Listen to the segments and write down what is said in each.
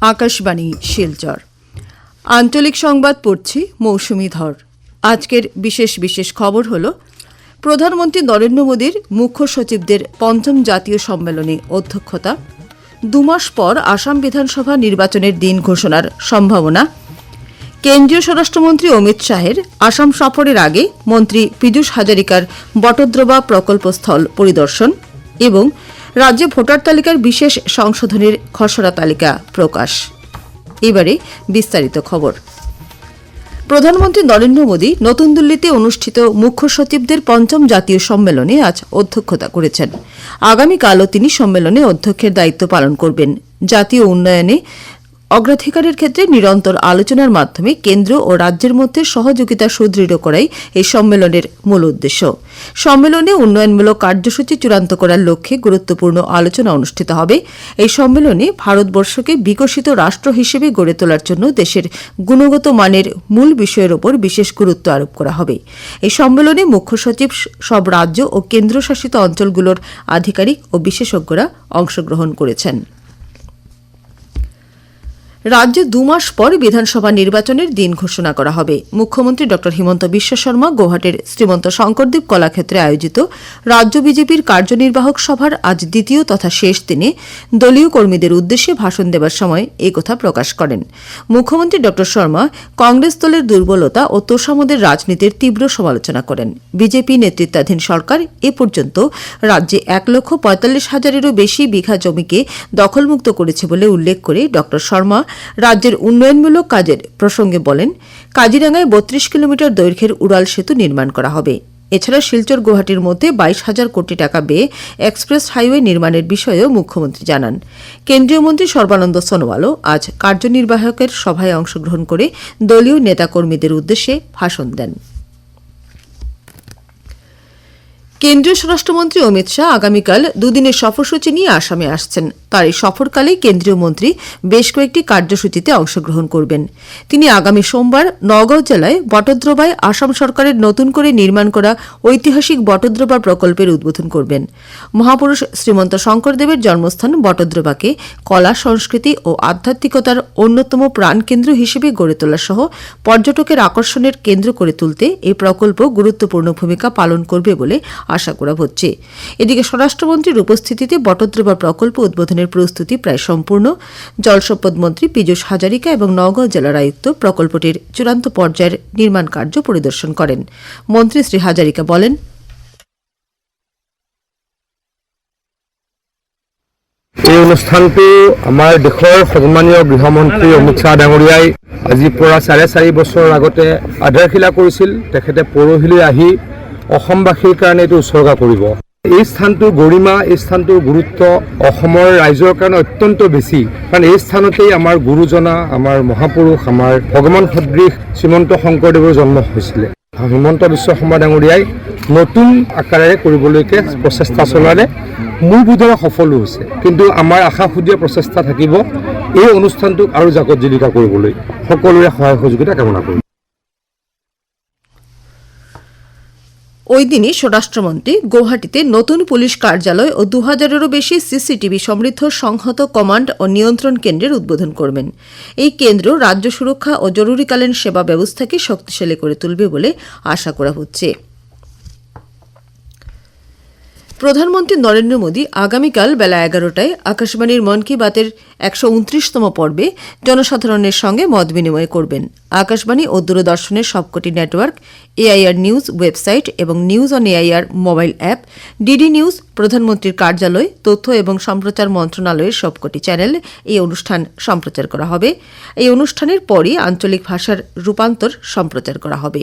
আকাশবাণী, শিলচর। আঞ্চলিক সংবাদ পড়ছি মৌসুমি ধর। আজকের বিশেষ বিশেষ খবর হল, প্রধানমন্ত্রী নরেন্দ্র মোদীর মুখ্য সচিবদের পঞ্চম জাতীয় সম্মেলনে অধ্যক্ষতা, দুমাস পর আসাম বিধানসভা নির্বাচনের দিন ঘোষণার সম্ভাবনা, কেন্দ্রীয় স্বরাষ্ট্রমন্ত্রী অমিত শাহের আসাম সফরের আগে মন্ত্রী পীযূষ হাজারিকার বটদ্রবা প্রকল্পস্থল পরিদর্শন এবং রাজ্যে ভোটার তালিকার বিশেষ সংশোধনের খসড়া তালিকা প্রকাশ। এবারে বিস্তারিত খবর। প্রধানমন্ত্রী নরেন্দ্র মোদী নতুন দিল্লিতে অনুষ্ঠিত মুখ্য সচিবদের পঞ্চম জাতীয় সম্মেলনে আজ অধ্যক্ষতা করেছেন। আগামীকালও তিনি সম্মেলনে অধ্যক্ষের দায়িত্ব পালন করবেন। জাতীয় উন্নয়নে অগ্রাধিকারের ক্ষেত্রে নিরন্তর আলোচনার মাধ্যমে কেন্দ্র ও রাজ্যের মধ্যে সহযোগিতা সুদৃঢ় করাই এই সম্মেলনের মূল উদ্দেশ্য। সম্মেলনে উন্নয়নমূলক কার্যসূচি চূড়ান্ত করার লক্ষ্যে গুরুত্বপূর্ণ আলোচনা অনুষ্ঠিত হবে। এই সম্মেলনে ভারতবর্ষকে বিকশিত রাষ্ট্র হিসেবে গড়ে তোলার জন্য দেশের গুণগত মানের মূল বিষয়ের ওপর বিশেষ গুরুত্ব আরোপ করা হবে। এই সম্মেলনে মুখ্য সচিব সব রাজ্য ও কেন্দ্রশাসিত অঞ্চলগুলোর আধিকারিক ও বিশেষজ্ঞরা অংশগ্রহণ করেছেন। রাজ্যে দুমাস পর বিধানসভা নির্বাচনের দিন ঘোষণা করা হবে। মুখ্যমন্ত্রী ড. হিমন্ত বিশ্ব শর্মা গৌহাটির শ্রীমন্ত শঙ্করদেব কলাক্ষেত্রে আয়োজিত রাজ্য বিজেপির কার্যনির্বাহক সভার আজ দ্বিতীয় তথা শেষ দিনে দলীয় কর্মীদের উদ্দেশ্যে ভাষণ দেবার সময় এই কথা প্রকাশ করেন। মুখ্যমন্ত্রী ড. শর্মা কংগ্রেস দলের দুর্বলতা ও তোষামদের রাজনীতির তীব্র সমালোচনা করেন। বিজেপি নেতৃত্বাধীন সরকার এ পর্যন্ত রাজ্যে এক লক্ষ পঁয়তাল্লিশ হাজারেরও বেশি বিঘা জমিকে দখলমুক্ত করেছে বলে উল্লেখ করে ড. শর্মা রাজ্যের উন্নয়নমূলক কাজের প্রসঙ্গে বলেন, কাজিরাঙ্গায় বত্রিশ কিলোমিটার দৈর্ঘ্যের উড়াল সেতু নির্মাণ করা হবে। এছাড়া শিলচর গুয়াহাটির মধ্যে বাইশ হাজার কোটি টাকা ব্যয়ে এক্সপ্রেস হাইওয়ে নির্মাণের বিষয়েও মুখ্যমন্ত্রী জানান। কেন্দ্রীয় মন্ত্রী সর্বানন্দ সোনোয়ালও আজ কার্যনির্বাহকের সভায় অংশগ্রহণ করে দলীয় নেতাকর্মীদের উদ্দেশ্যে ভাষণ দেন। কেন্দ্রীয় স্বরাষ্ট্রমন্ত্রী অমিত শাহ আগামীকাল দুদিনের সফরসূচি নিয়ে আসামে আসছেন। তার এই সফরকালে কেন্দ্রীয় মন্ত্রী বেশ কয়েকটি কার্যসূচিতে অংশগ্রহণ করবেন। তিনি আগামী সোমবার নগাঁও জেলায় বটদ্রবায় আসাম সরকারের নতুন করে নির্মাণ করা ঐতিহাসিক বটদ্রবা প্রকল্পের উদ্বোধন করবেন। মহাপুরুষ শ্রীমন্ত শঙ্করদেবের জন্মস্থান বটদ্রবাকে কলা, সংস্কৃতি ও আধ্যাত্মিকতার অন্যতম প্রাণকেন্দ্র হিসেবে গড়ে তোলা সহ পর্যটকের আকর্ষণের কেন্দ্র করে তুলতে এই প্রকল্প গুরুত্বপূর্ণ ভূমিকা পালন করবে বলে আশা করা হচ্ছে। এদিকে স্বরাষ্ট্রমন্ত্রীর উপস্থিতিতে বটদ্রবা প্রকল্প উদ্বোধনের প্রস্তুতি প্রায় সম্পূর্ণ। জলসম্পদ মন্ত্রী পীযূষ হাজারিকা এবং নওগাঁ জেলার আয়ুক্ত প্রকল্পটির চূড়ান্ত পর্যায়ের নির্মাণ কার্য পরিদর্শন করেন। মন্ত্রী শ্রী হাজারিকা বলেন, এই অনুষ্ঠানটো আমাৰ দেশৰ সন্মানীয় গৃহমন্ত্ৰী অমিত শ্বাহ ডাঙৰীয়াই আজিৰ পৰা চাৰি বছৰৰ আগতে আধাৰশিলা কৰিছিল। তেখেতে পৰহিলৈ আহি অসমবাসীৰ কাৰণে এইটো উৎসৰ্গা কৰিব। এই স্থানটোৰ গৰিমা এই স্থানটোৰ গুৰুত্ব অসমৰ ৰাইজৰ কাৰণে অত্যন্ত বেছি। কাৰণ এই স্থানতেই আমাৰ গুৰুজনা আমাৰ মহাপুৰুষ আমাৰ ভগৱান সদৃশ শ্ৰীমন্ত শংকৰদেৱৰ জন্ম হৈছিলে। হিমন্ত বিশ্ব শৰ্মা ডাঙৰীয়াই নতুন আকাৰেৰে কৰিবলৈকে প্ৰচেষ্টা চলালে। মোৰ বোধেৰে সফলো হৈছে। কিন্তু আমাৰ আশা সুদীয়া প্ৰচেষ্টা থাকিব। এই অনুষ্ঠানটোক আৰু জাকত জিলিকা কৰিবলৈ সকলোৰে সহায় সহযোগিতা কামনা কৰিম। ওই দিনই স্বরাষ্ট্রমন্ত্রী গৌহাটিতে নতুন পুলিশ কার্যালয় ও দু হাজারেরও বেশি সিসিটিভি সমৃদ্ধ সংহত কমান্ড ও নিয়ন্ত্রণ কেন্দ্রের উদ্বোধন করবেন। এই কেন্দ্র রাজ্য সুরক্ষা ও জরুরিকালীন সেবা ব্যবস্থাকে শক্তিশালী করে তুলবে বলে আশা করা হচ্ছে। প্রধানমন্ত্রী নরেন্দ্র মোদী আগামীকাল বেলা এগারোটায় আকাশবাণীর মন কি বাতের একশো উনত্রিশতম পর্বে জনসাধারণের সঙ্গে মত বিনিময় করবেন। আকাশবাণী ও দূরদর্শনের সবকটি নেটওয়ার্ক, এআইআর নিউজ ওয়েবসাইট এবং news on AIR mobile app, DD news, প্রধানমন্ত্রীর কার্যালয়, তথ্য এবং সম্প্রচার মন্ত্রণালয়ের সবকটি চ্যানেল এই অনুষ্ঠান সম্প্রচার করা হবে। এই অনুষ্ঠানের পরই আঞ্চলিক ভাষার রূপান্তর সম্প্রচার করা হবে।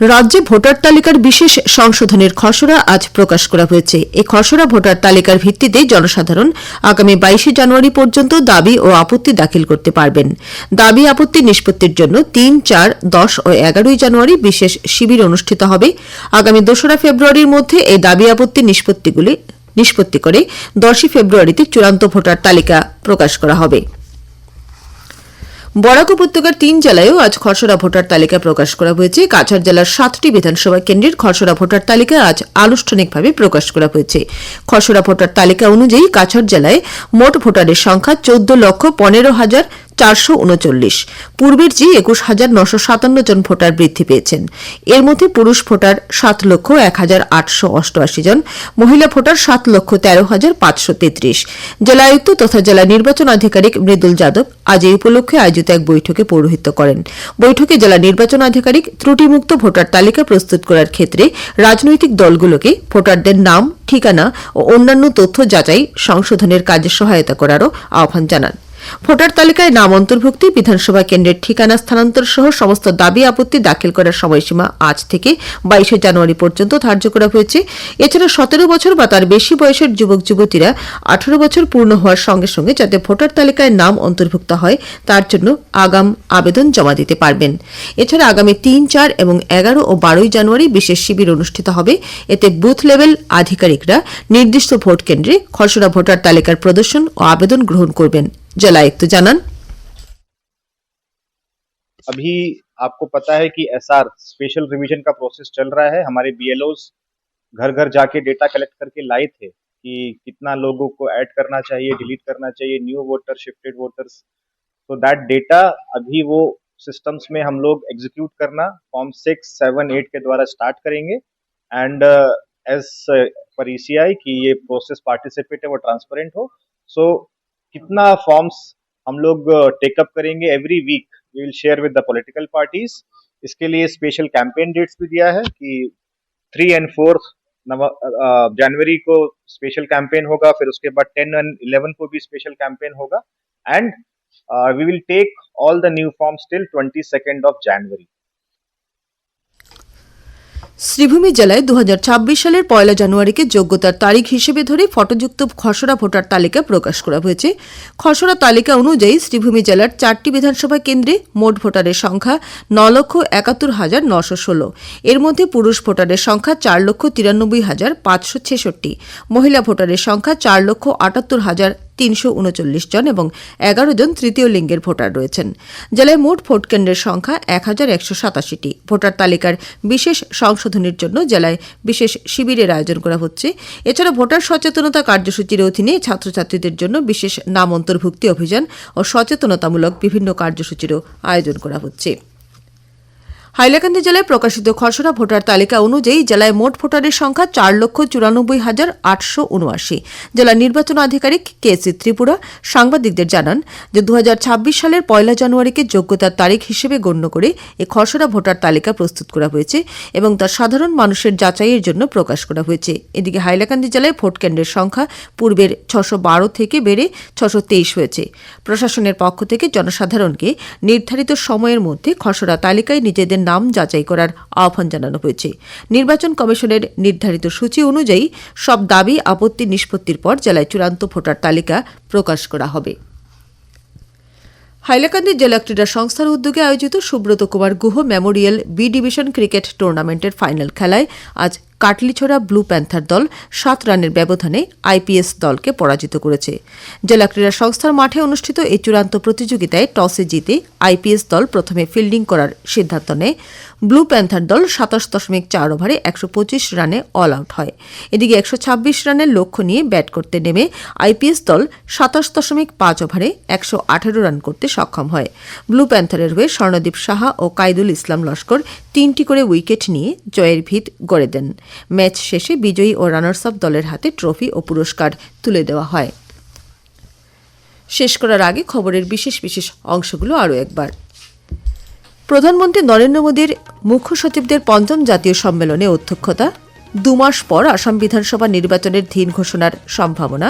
রাজ্যে ভোটার তালিকার বিশেষ সংশোধনের খসড়া আজ প্রকাশ করা হয়েছে। এই খসড়া ভোটার তালিকার ভিত্তিতে জনসাধারণ আগামী বাইশে জানুয়ারি পর্যন্ত দাবি ও আপত্তি দাখিল করতে পারবেন। দাবি আপত্তি নিষ্পত্তির জন্য তিন, চার, দশ ও এগারোই জানুয়ারি বিশেষ শিবির অনুষ্ঠিত হবে। আগামী দোসরা ফেব্রুয়ারির মধ্যে এই দাবি আপত্তি নিষ্পত্তিগুলি নিষ্পত্তি করে দশই ফেব্রুয়ারিতে চূড়ান্ত ভোটার তালিকা প্রকাশ করা হবে। বরাক উপত্যকার তিন জেলায়ও আজ খসড়া ভোটার তালিকা প্রকাশ করা হয়েছে। কাছাড় জেলার সাতটি বিধানসভা কেন্দ্রের খসড়া ভোটার তালিকা আজ আনুষ্ঠানিকভাবে প্রকাশ করা হয়েছে। খসড়া ভোটার তালিকা অনুযায়ী কাছাড় জেলায় মোট ভোটারের সংখ্যা চোদ্দ লক্ষ পনেরো হাজার চারশো উনচল্লিশ। পূর্বের চেয়ে একুশ হাজার নশো সাতান্ন জন ভোটার বৃদ্ধি পেয়েছেন। এর মধ্যে পুরুষ ভোটার সাত লক্ষ এক হাজার আটশো অষ্টআশি জন, মহিলা ভোটার সাত লক্ষ তেরো হাজার পাঁচশো তেত্রিশ। জেলা আয়ুক্ত তথা জেলা নির্বাচন আধিকারিক মৃদুল যাদব আজ এই উপলক্ষে আয়োজিত এক বৈঠকে পৌরোহিত্য করেন। বৈঠকে জেলা নির্বাচন আধিকারিক ত্রুটিমুক্ত ভোটার তালিকা প্রস্তুত করার ক্ষেত্রে রাজনৈতিক দলগুলোকে ভোটারদের নাম, ঠিকানা ও অন্যান্য তথ্য যাচাই, সংশোধনের কাজে সহায়তা করারও আহ্বান জানান। ভোটার তালিকায় নাম অন্তর্ভুক্তি, বিধানসভা কেন্দ্রের ঠিকানা, স্থানান্তর সহ সমস্ত দাবি আপত্তি দাখিল করার সময়সীমা আজ থেকে বাইশে জানুয়ারি পর্যন্ত ধার্য করা হয়েছে। এছাড়া সতেরো বছর বা তার বেশি বয়সের যুবক, যুবতীরা আঠারো বছর পূর্ণ হওয়ার সঙ্গে সঙ্গে যাতে ভোটার তালিকায় নাম অন্তর্ভুক্ত হয়, তার জন্য আগাম আবেদন জমা দিতে পারবেন। এছাড়া আগামী তিন, চার এবং এগারো ও বারোই জানুয়ারি বিশেষ শিবির অনুষ্ঠিত হবে। এতে বুথ লেভেল আধিকারিকরা নির্দিষ্ট ভোট কেন্দ্রে খসড়া ভোটার তালিকার প্রদর্শন ও আবেদন গ্রহণ করবেন। জেলা আয়ুক্ত জানান अभी आपको पता है कि एसआर स्पेशल रिवीजन का प्रोसेस चल रहा है हमारे बीएलओस घर घर जाके डेटा कलेक्ट करके लाए थे कि कितना लोगों को ऐड करना चाहिए डिलीट करना चाहिए न्यू वोटर शिफ्टेड वोटर्स तो दैट डेटा अभी वो सिस्टम्स में हम लोग एग्जीक्यूट करना फॉर्म सिक्स सेवन एट के द्वारा स्टार्ट करेंगे एंड एज पर ईसीआई कि ये प्रोसेस पार्टिसिपेट है वो ट्रांसपेरेंट हो सो कितना फॉर्म्स हम लोग टेकअप करेंगे every week we will share with the political parties इसके लिए स्पेशल कैंपेन डेट्स भी दिया है कि थ्री एंड फोर्थ जनवरी को स्पेशल कैंपेन होगा, फिर उसके बाद टेन एंड इलेवन को भी स्पेशल कैंपेन होगा. And we will take all the new forms till twenty second of January Sribhumi জেলায় দু হাজার ছাব্বিশ সালের পয়লা জানুয়ারিকে যোগ্যতার তারিখ হিসেবে ধরে ফটোযুক্ত খসড়া ভোটার তালিকা প্রকাশ করা হয়েছে। খসড়া তালিকা অনুযায়ী শ্রীভূমি জেলার চারটি বিধানসভা কেন্দ্রে মোট ভোটারের সংখ্যা ন লক্ষ একাত্তর হাজার নশো ষোলো। এর মধ্যে পুরুষ ভোটারের সংখ্যা চার লক্ষ তিরানব্বই হাজার পাঁচশো ছেষট্টি। মহিলা ভোটারের সংখ্যা চার লক্ষ আটাত্তর হাজার তিনশো উনচল্লিশ জন এবং এগারো জন তৃতীয় লিঙ্গের ভোটার রয়েছেন। জেলায় মোট ভোট কেন্দ্রের সংখ্যা এক হাজার একশো সাতাশিটি। ভোটার তালিকার বিশেষ সংশোধনের জন্য জেলায় বিশেষ শিবিরের আয়োজন করা হচ্ছে। এছাড়া ভোটার সচেতনতা কার্যসূচির অধীনে ছাত্রছাত্রীদের জন্য বিশেষ নাম অন্তর্ভুক্তি অভিযান ও সচেতনতামূলক বিভিন্ন কার্যসূচিরও আয়োজন করা হচ্ছে। হাইলাকান্দি জেলায় প্রকাশিত খসড়া ভোটার তালিকা অনুযায়ী জেলায় মোট ভোটারের সংখ্যা চার লক্ষ চুরানব্বই হাজার আটশো উনআশি। জেলা নির্বাচন আধিকারিক কে সি ত্রিপুরা সাংবাদিকদের জানান যে দু হাজার ছাব্বিশ সালের পয়লা জানুয়ারিকে যোগ্যতার তারিখ হিসেবে গণ্য করে এ খসড়া ভোটার তালিকা প্রস্তুত করা হয়েছে এবং তা সাধারণ মানুষের যাচাইয়ের জন্য প্রকাশ করা হয়েছে। এদিকে হাইলাকান্দি জেলায় ভোট কেন্দ্রের সংখ্যা পূর্বের ছশো বারো থেকে বেড়ে ছশো তেইশ হয়েছে। প্রশাসনের পক্ষ থেকে জনসাধারণকে নির্ধারিত সময়ের মধ্যে খসড়া তালিকায় নিজেদের নাম যাচাই করার আহ্বান জানানো হয়েছে। নির্বাচন কমিশনের নির্ধারিত সূচি অনুযায়ী সব দাবি, আপত্তি, নিষ্পত্তির পর জেলায় চূড়ান্ত ভোটার তালিকা প্রকাশ করা হবে। হাইলাকান্দি জেলা ক্রীড়া সংস্থার উদ্যোগে আয়োজিত Subrata Kumar Guha memorial B division cricket টুর্নামেন্টের ফাইনাল খেলায় আজ কাটলিছড়া ব্লু প্যান্থার দল সাত রানের ব্যবধানে আইপিএস দলকে পরাজিত করেছে। জেলা ক্রীড়া সংস্থার মাঠে অনুষ্ঠিত এই চূড়ান্ত প্রতিযোগিতায় টসে জিতে আইপিএস দল প্রথমে ফিল্ডিং করার সিদ্ধান্ত নেয়। ব্লু প্যান্থার দল সাতাশ দশমিক চার ওভারে একশো পঁচিশ রানে অল আউট হয়। এদিকে একশো ছাব্বিশ রানের লক্ষ্য নিয়ে ব্যাট করতে নেমে আইপিএস দল সাতাশ দশমিক পাঁচ ওভারে একশো আঠেরো রান করতে সক্ষম হয়। ব্লু প্যান্থারের হয়ে স্বর্ণদীপ সাহা ও কাইদুল ইসলাম লস্কর তিনটি করে উইকেট নিয়ে জয়ের ভিত গড়ে দেন। ম্যাচ শেষে বিজয়ী ও রানার্স আপ দলের হাতে ট্রফি ও পুরস্কার তুলে দেওয়া হয়। শেষ করার আগে খবরের বিশেষ বিশেষ অংশগুলো আরও একবার। প্রধানমন্ত্রী নরেন্দ্র মোদীর মুখ্য সচিবদের পঞ্চম জাতীয় সম্মেলনে অধ্যক্ষতা দুমাস পর আসাম বিধানসভা নির্বাচনের ধীন ঘোষণার সম্ভাবনা,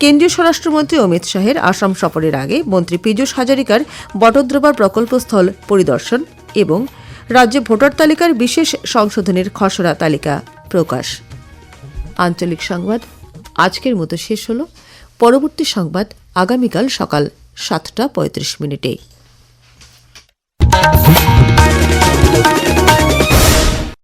কেন্দ্রীয় স্বরাষ্ট্রমন্ত্রী অমিত শাহের আসাম সফরের আগে মন্ত্রী পীযূষ হাজারিকার বটদ্রবা প্রকল্পস্থল পরিদর্শন এবং রাজ্যে ভোটার তালিকার বিশেষ সংশোধনের খসড়া তালিকা প্রকাশ। আঞ্চলিক সংবাদ, আজকের মতো শেষ হল। পরবর্তী সংবাদ আগামীকাল সকাল সাতটা পঁয়ত্রিশ মিনিটে Música